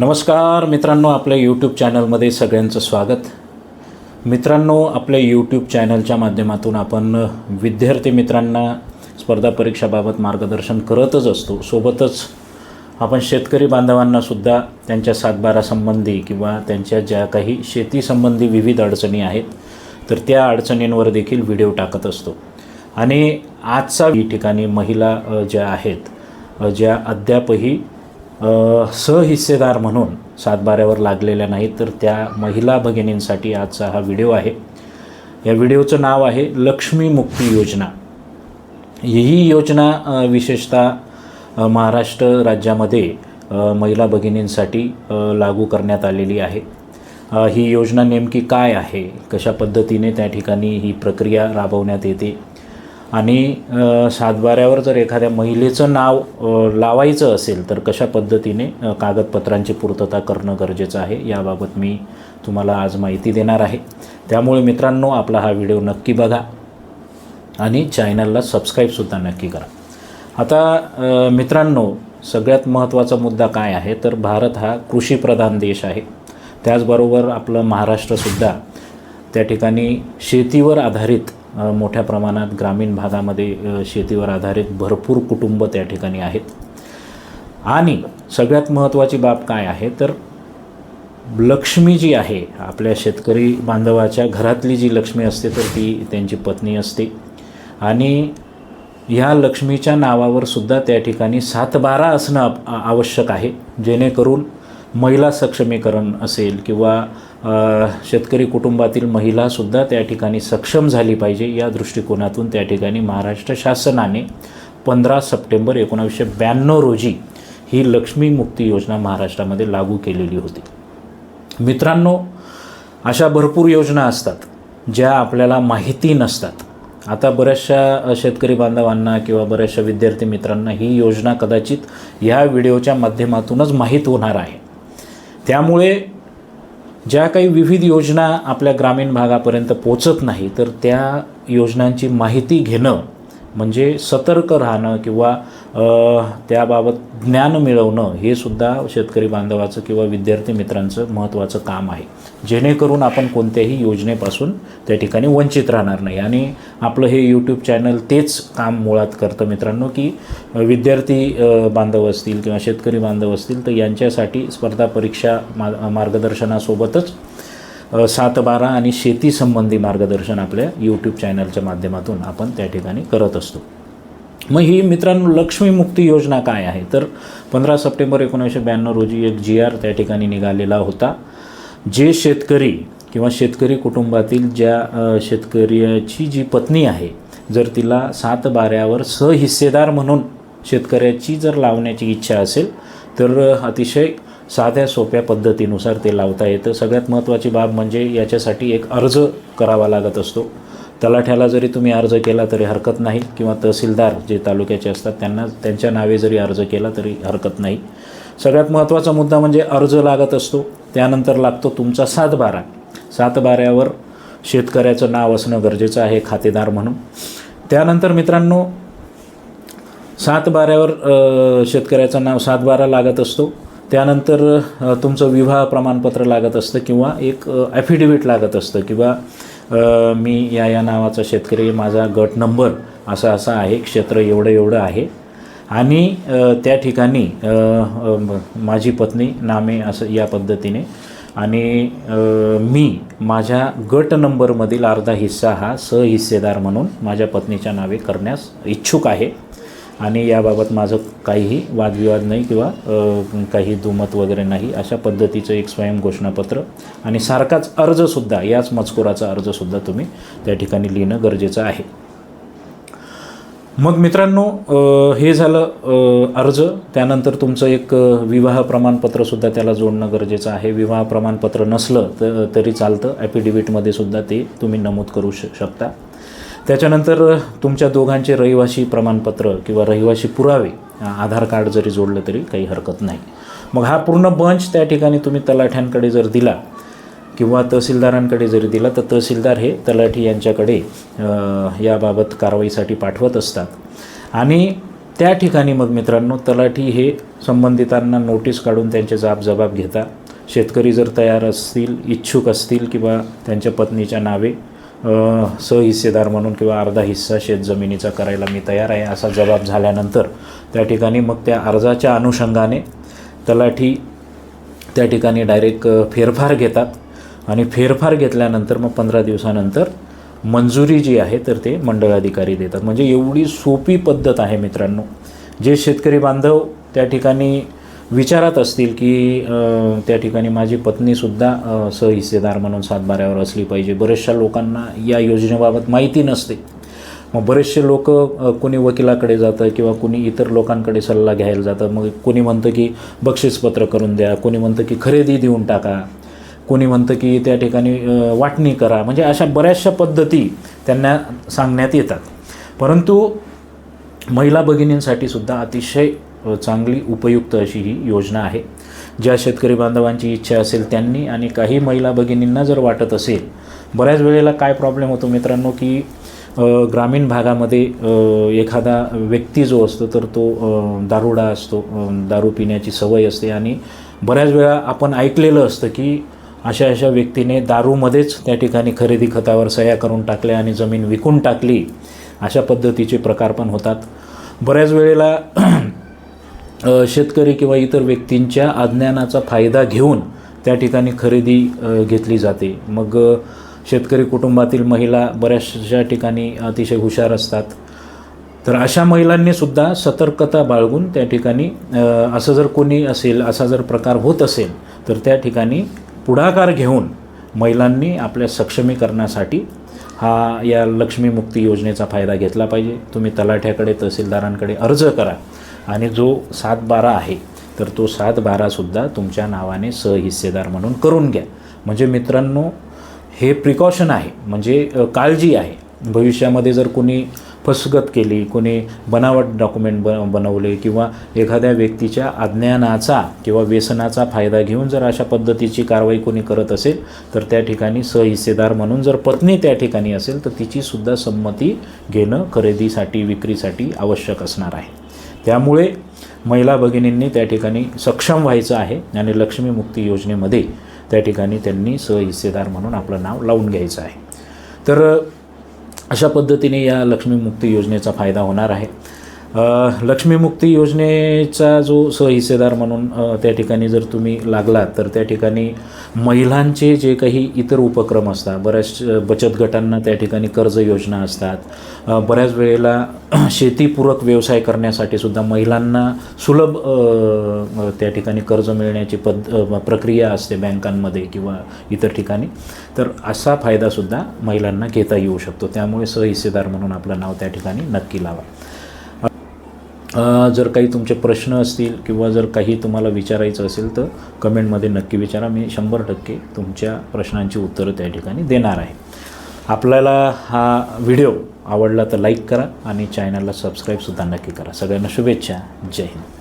नमस्कार मित्रांनो आपल्या यूट्यूब चॅनलमध्ये सगळ्यांचं स्वागत. मित्रांनो आपल्या यूट्यूब चॅनलच्या माध्यमातून आपण विद्यार्थी मित्रांना स्पर्धा परीक्षाबाबत मार्गदर्शन करतच असतो. सोबतच आपण शेतकरी बांधवांनासुद्धा त्यांच्या सातबारासंबंधी किंवा त्यांच्या ज्या काही शेतीसंबंधी विविध अडचणी आहेत तर त्या अडचणींवर देखील व्हिडिओ टाकत असतो. आणि आजचा ठिकाणी महिला ज्या आहेत ज्या अद्यापही सहहिस्सेदार म्हणून सातबाऱ्यावर लागलेल्या नाहीत तर त्या महिला भगिनींसाठी आजचा हा व्हिडिओ आहे. या व्हिडिओचं नाव आहे लक्ष्मी मुक्ती योजना. ही योजना विशेषतः महाराष्ट्र राज्यामध्ये महिला भगिनींसाठी लागू करण्यात आलेली आहे. ही योजना नेमकी काय आहे? कशा पद्धतीने त्या ठिकाणी ही प्रक्रिया राबवण्यात येते? आणि सातबाऱ्यावर जर एखाद्या महिलेचं नाव लावायचं असेल तर कशा पद्धतीने कागदपत्रांची पूर्तता करणं गरजेचं आहे याबाबत मी तुम्हाला आज माहिती देणार आहे. त्यामुळे मित्रांनो आपला हा व्हिडिओ नक्की बघा आणि चॅनलला सबस्क्राईबसुद्धा नक्की करा. आता मित्रांनो सगळ्यात महत्त्वाचा मुद्दा काय आहे? तर भारत हा कृषीप्रधान देश आहे. त्याचबरोबर आपलं महाराष्ट्रसुद्धा त्या ठिकाणी शेतीवर आधारित मोठ्या प्रमाणात ग्रामीण भागामध्ये शेतीवर आधारित भरपूर कुटुंब त्या ठिकाणी आहेत. आणि सगळ्यात महत्त्वाची बाब काय आहे तर लक्ष्मी जी आहे आपल्या शेतकरी बांधवाच्या घरातली जी लक्ष्मी असते तर ती त्यांची पत्नी असते. आणि ह्या लक्ष्मीच्या नावावर सुद्धा त्या ठिकाणी सातबारा असणं आवश्यक आहे जेणेकरून महिला सक्षमीकरण असेल किंवा शेतकरी कुटुंबातील महिलासुद्धा त्या ठिकाणी सक्षम झाली पाहिजे या दृष्टिकोनातून त्या ठिकाणी महाराष्ट्र शासनाने पंधरा सप्टेंबर एकोणावीसशे ब्याण्णव रोजी ही लक्ष्मी मुक्ती योजना महाराष्ट्रामध्ये लागू केलेली होती. मित्रांनो अशा भरपूर योजना असतात ज्या आपल्याला माहिती नसतात. आता बऱ्याचशा शेतकरी बांधवांना किंवा बऱ्याचशा विद्यार्थी मित्रांना ही योजना कदाचित ह्या व्हिडिओच्या माध्यमातूनच माहीत होणार आहे. त्यामुळे ज्या काही विविध योजना आपल्या ग्रामीण भागापर्यंत पोचत नाही तर त्या योजनांची माहिती घेणं म्हणजे सतर्क राहणं किंवा त्याबाबत ज्ञान मिळवणं हे सुद्धा शेतकरी बांधवाचं किंवा विद्यार्थी मित्रांचं महत्त्वाचं काम आहे. जेणेकरून आपण कोणत्याही योजनेपासून त्या ठिकाणी वंचित राहणार नाही. आणि आपलं हे यूट्यूब चॅनल तेच काम मुळात करतं मित्रांनो की विद्यार्थी बांधव असतील किंवा शेतकरी बांधव असतील तर यांच्यासाठी स्पर्धा परीक्षा मा मार्गदर्शनासोबतच सात बारा आणि शेतीसंबंधी मार्गदर्शन आपल्या यूट्यूब चॅनलच्या माध्यमातून आपण त्या ठिकाणी करत असतो. मग ही मित्रांनो लक्ष्मी मुक्ती योजना काय आहे? तर पंधरा सप्टेंबर एकोणीसशे ब्याण्णव रोजी एक जी आर त्या ठिकाणी निघालेला होता. जे शेतकरी किंवा शेतकरी कुटुंबातील ज्या शेतकऱ्याची जी पत्नी आहे जर तिला सात बाऱ्यावर सहहिस्सेदार म्हणून शेतकऱ्याची जर लावण्याची इच्छा असेल तर अतिशय साध्या सोप्या पद्धतीनुसार ते लावता येतं. सगळ्यात महत्त्वाची बाब म्हणजे याच्यासाठी एक अर्ज करावा लागत असतो. तलाठ्याला जरी तुम्ही अर्ज केला तरी हरकत नाही किंवा तहसीलदार जे तालुक्याचे असतात त्यांना त्यांच्या नावे जरी अर्ज केला तरी हरकत नाही. सगळ्यात महत्त्वाचा मुद्दा म्हणजे अर्ज लागत असतो त्यानंतर लागतो तुमचा सातबारा. सातबाऱ्यावर शेतकऱ्याचं नाव असणं गरजेचं आहे खातेदार म्हणून. त्यानंतर मित्रांनो सातबाऱ्यावर शेतकऱ्याचं नाव सातबारा लागत असतो. त्यानंतर तुमचं विवाह प्रमाणपत्र लागत असतं किंवा एक ॲफिडेविट लागत असतं किंवा मी या या नावाचा शेतकरी माझा गट नंबर असा असा आहे. क्षेत्र एवढं एवढं आहे. आणि त्या ठिकाणी माझी पत्नी नामे असं या पद्धतीने. आणि मी माझ्या गट नंबरमधील अर्धा हिस्सा हा सहहिस्सेदार म्हणून माझ्या पत्नीच्या नावे करण्यास इच्छुक आहे. आणि याबाबत माझं काहीही वादविवाद नाही किंवा काही दुमत वगैरे नाही. अशा पद्धतीचं एक स्वयं घोषणापत्र आणि सारखाच अर्जसुद्धा याच मजकुराचा अर्जसुद्धा तुम्ही त्या ठिकाणी लिहिणं गरजेचं आहे. मग मित्रांनो हे झालं अर्ज. त्यानंतर तुमचं एक विवाह प्रमाणपत्रसुद्धा त्याला जोडणं गरजेचं आहे. विवाह प्रमाणपत्र नसलं तर तरी चालतं. ॲफिडेविटमध्ये सुद्धा ते तुम्ही नमूद करू श शकता. त्याच्यानंतर तुमच्या दोघांचे रहिवासी प्रमाणपत्र किंवा रहिवासी पुरावे आधार कार्ड जरी जोडलं तरी काही हरकत नाही. मग हा पूर्ण बंच त्या ठिकाणी तुम्ही तलाठ्यांकडे जर दिला किंवा तहसीलदारांकडे जरी दिला तर तहसीलदार हे तलाठी यांच्याकडे याबाबत कारवाईसाठी पाठवत असतात. आणि त्या ठिकाणी मग मित्रांनो तलाठी हे संबंधितांना नोटीस काढून त्यांचे जाब जबाब घेतात. शेतकरी जर तयार असतील इच्छुक असतील किंवा त्यांच्या पत्नीच्या नावे सहहिस्सेदार म्हणून किंवा अर्धा हिस्सा शेतजमिनीचा करायला मी तयार आहे असा जबाब झाल्यानंतर त्या ठिकाणी मग त्या अर्जाच्या अनुषंगाने तलाठी त्या ठिकाणी डायरेक्ट फेरफार घेतात. आणि फेरफार घेतल्यानंतर मग पंधरा दिवसानंतर मंजुरी जी आहे तर ते मंडळाधिकारी देतात. म्हणजे एवढी सोपी पद्धत आहे मित्रांनो. जे शेतकरी बांधव त्या ठिकाणी विचारात असतील की त्या ठिकाणी माझी पत्नीसुद्धा अ, सहहिस्सेदार म्हणून सातबाऱ्यावर असली पाहिजे. बऱ्याचशा लोकांना या योजनेबाबत माहिती नसते. मग बरेचसे लोक कोणी वकिलाकडे जातं किंवा कुणी इतर लोकांकडे सल्ला घ्यायला जातं. मग कोणी म्हणतं की बक्षीसपत्र करून द्या कोणी म्हणतं की खरेदी देऊन टाका कोणी म्हणतं की त्या ठिकाणी वाटणी करा. म्हणजे अशा बऱ्याचशा पद्धती त्यांना सांगण्यात येतात. परंतु महिला भगिनींसाठी सुद्धा अतिशय चांगली उपयुक्त अशी ही योजना आहे. ज्या शेतकरी बांधवांची इच्छा असेल त्यांनी आणि काही महिला भगिनींना जर वाटत असेल बऱ्याच वेळेला काय प्रॉब्लेम होतो मित्रांनो की ग्रामीण भागामध्ये एखादा व्यक्ती जो असतो तर तो दारुडा असतो दारू पिण्याची सवय असते आणि बऱ्याच वेळा आपण ऐकलेलं असतं की अशा अशा व्यक्तीने दारूमध्येच त्या ठिकाणी खरेदी खतावर सह्या करून टाकल्या आणि जमीन विकून टाकली अशा पद्धतीचे प्रकार पण होतात. बऱ्याच वेळेला शेतकरी किंवा इतर व्यक्तींच्या अज्ञानाचा फायदा घेऊन त्या ठिकाणी खरेदी घेतली जाते. मग शेतकरी कुटुंबातील महिला बऱ्याचशा ठिकाणी अतिशय हुशार असतात. तर अशा महिलांनी सुद्धा सतर्कता बाळगून त्या ठिकाणी असं जर कोणी असेल असा जर प्रकार होत असेल तर त्या ठिकाणी पुढाकार घेऊन महिलांनी आपल्या सक्षमीकरणासाठी हा या लक्ष्मीमुक्ती योजनेचा फायदा घेतला पाहिजे. तुम्ही तलाठ्याकडे तहसीलदारांकडे अर्ज करा. आणि जो सात बारा आहे तर तो सात बारासुद्धा तुमच्या नावाने सहहिस्सेदार म्हणून करून घ्या. म्हणजे मित्रांनो हे प्रिकॉशन आहे. म्हणजे काळजी आहे. भविष्यामध्ये जर कोणी फसगत केली कोणी बनावट डॉक्युमेंट ब बनवले किंवा एखाद्या व्यक्तीच्या अज्ञानाचा किंवा व्यसनाचा फायदा घेऊन जर अशा पद्धतीची कारवाई कोणी करत असेल तर त्या ठिकाणी सहहिस्सेदार म्हणून जर पत्नी त्या ठिकाणी असेल तर तिचीसुद्धा संमती घेणं खरेदीसाठी विक्रीसाठी आवश्यक असणार आहे. त्यामुळे महिला भगिनींनी त्या ठिकाणी सक्षम व्हायचं आहे आणि लक्ष्मी मुक्ती योजनेमध्ये त्या ठिकाणी त्यांनी सहहिस्सेदार म्हणून आपलं नाव लावून घ्यायचं आहे. तर अशा पद्धतीने या लक्ष्मी मुक्ती योजनेचा फायदा होणार आहे. लक्ष्मीमुक्ती योजनेचा जो सहहिस्सेदार म्हणून त्या ठिकाणी जर तुम्ही लागलात तर त्या ठिकाणी महिलांचे जे काही इतर उपक्रम असतात बऱ्याच बचत गटांना त्या ठिकाणी कर्ज योजना असतात. बऱ्याच वेळेला शेतीपूरक व्यवसाय करण्यासाठी सुद्धा महिलांना सुलभ त्या ठिकाणी कर्ज मिळण्याची पद प्रक्रिया असते बँकांमध्ये किंवा इतर ठिकाणी. तर असा फायदासुद्धा महिलांना घेता येऊ शकतो. त्यामुळे सहहिस्सेदार म्हणून आपलं नाव त्या ठिकाणी नक्की लावा. जर काही तुमचे प्रश्न असतील किंवा जर काही तुम्हाला विचारायचं असेल तर कमेंटमध्ये नक्की विचारा. मी शंभर टक्के तुमच्या प्रश्नांची उत्तरं त्या ठिकाणी देणार आहे. आपल्याला हा व्हिडिओ आवडला तर लाईक करा आणि चॅनलला सबस्क्राईबसुद्धा नक्की करा. सगळ्यांना शुभेच्छा. जय हिंद.